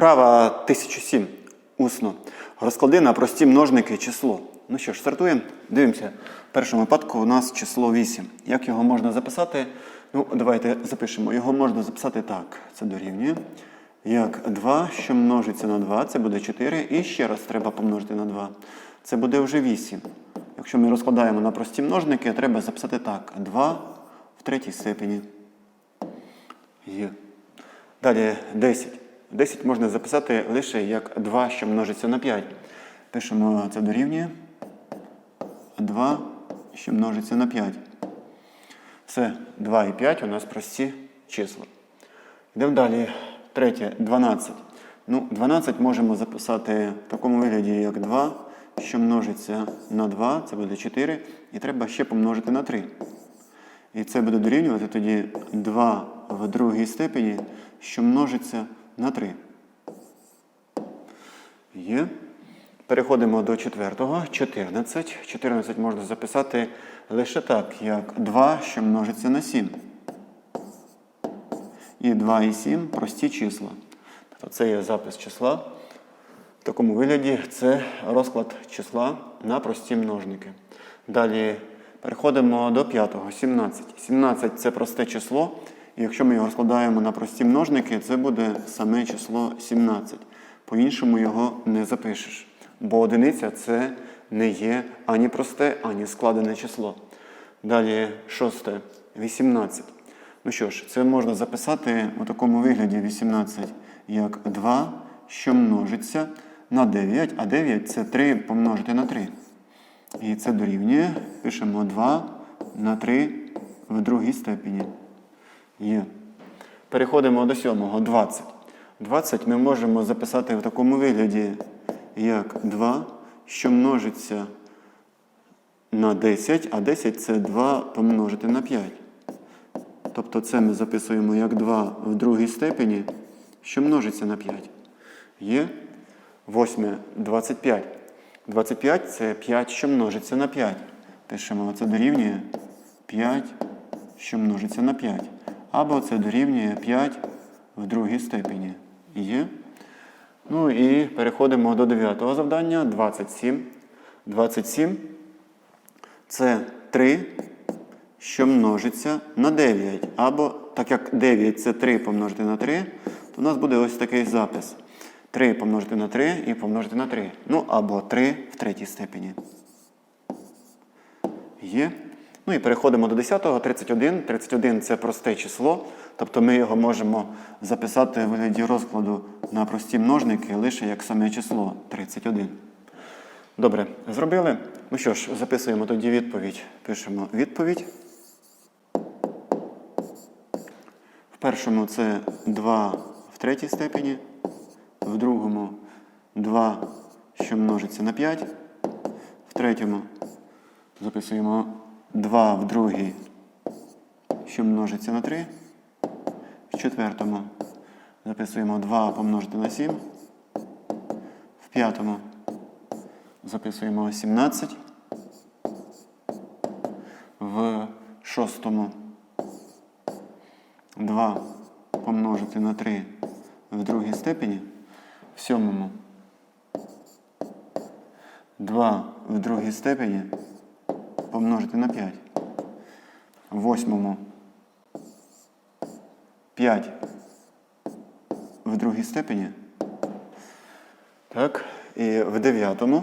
Вправа 1007. Усно. Розклади на прості множники число. Ну що ж, стартуємо. Дивимося. В першому випадку у нас число 8. Як його можна записати? Ну, давайте запишемо. Його можна записати так. Це дорівнює. Як 2, що множиться на 2, це буде 4. І ще раз треба помножити на 2. Це буде вже 8. Якщо ми розкладаємо на прості множники, треба записати так. 2 в третій степені. Є. Далі 10. 10 можна записати лише як 2, що множиться на 5. Пишемо це дорівнює. 2, що множиться на 5. Все, 2 і 5 у нас прості числа. Йдемо далі. Третє 12. Ну, 12 можемо записати в такому вигляді, як 2, що множиться на 2, це буде 4. І треба ще помножити на 3. І це буде дорівнювати тоді 2 в другій степені, що множиться на 3. Є. Переходимо до четвертого. 14. 14 можна записати лише так, як 2, що множиться на 7. І 2 і 7 прості числа. Тобто це є запис числа. В такому вигляді це розклад числа на прості множники. Далі переходимо до п'ятого. 17. 17 це просте число. І якщо ми його розкладаємо на прості множники, це буде саме число 17. По-іншому його не запишеш. Бо одиниця це не є ані просте, ані складене число. Далі шосте. 18. Ну що ж, це можна записати у такому вигляді 18 як 2, що множиться на 9, а 9 це 3 помножити на 3. І це дорівнює. Пишемо 2 на 3 в другій степені. Є. Переходимо до сьомого. 20. 20 ми можемо записати в такому вигляді, як 2, що множиться на 10, а 10 це 2 помножити на 5. Тобто це ми записуємо як 2 в другій степені, що множиться на 5. Є. Восьме 25. 25 це 5, що множиться на 5. Пишемо, це дорівнює 5, що множиться на 5. Або це дорівнює 5 в другій степені. Є. Ну і переходимо до 9 завдання. 27. 27 це 3, що множиться на 9. Або, так як 9 це 3 помножити на 3, то у нас буде ось такий запис. 3 помножити на 3 і помножити на 3. Ну, або 3 в третій степені. Є. Ну і переходимо до 10-го. 31. 31 це просте число. Тобто ми його можемо записати в вигляді розкладу на прості множники лише як саме число 31. Добре, зробили. Ну що ж, записуємо тоді відповідь. Пишемо відповідь. В першому це 2 в третій степені, в другому 2, що множиться на 5, в третьому записуємо 2 в другій, що множиться на 3, в четвертому записуємо 2 помножити на 7, в п'ятому записуємо 17, в шостому 2 помножити на 3 в другій степені, в сьомому 2 в другій степені помножити на 5. В восьмому 5 в другій степені. Так, і в дев'ятому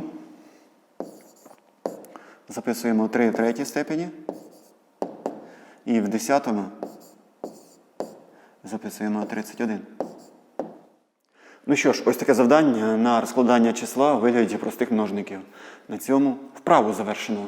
записуємо 3 в третій степені. І в десятому записуємо 31. Ну що ж, ось таке завдання на розкладання числа у вигляді простих множників. На цьому вправу завершено.